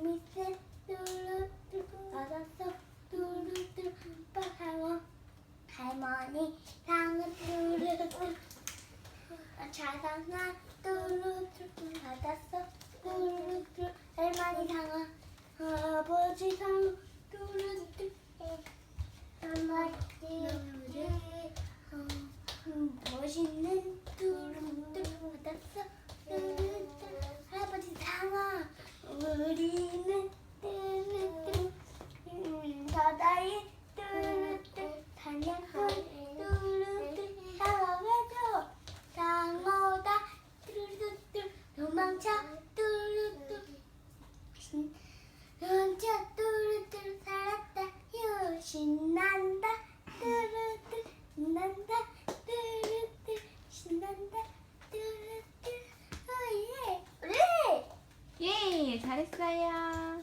힘이 세 뚜루뚜루 알았어 뚜루뚜루 오빠 할머 할머니 상어 뚜루뚜루 어, 자상아 뚜루뚜루 받았어 뚜루뚜루 할머니 상어 아버지 뚜루뚜루 사냥꾼 뚜루뚜루 상어회도 상어다 뚜루뚜루 도망쳐 뚜루뚜루 신- 도망쳐 뚜루뚜루 살았다 휴 신난다 뚜루뚜루 신난다 뚜루뚜루 신난다 뚜루뚜루 오예 예, 잘했어요.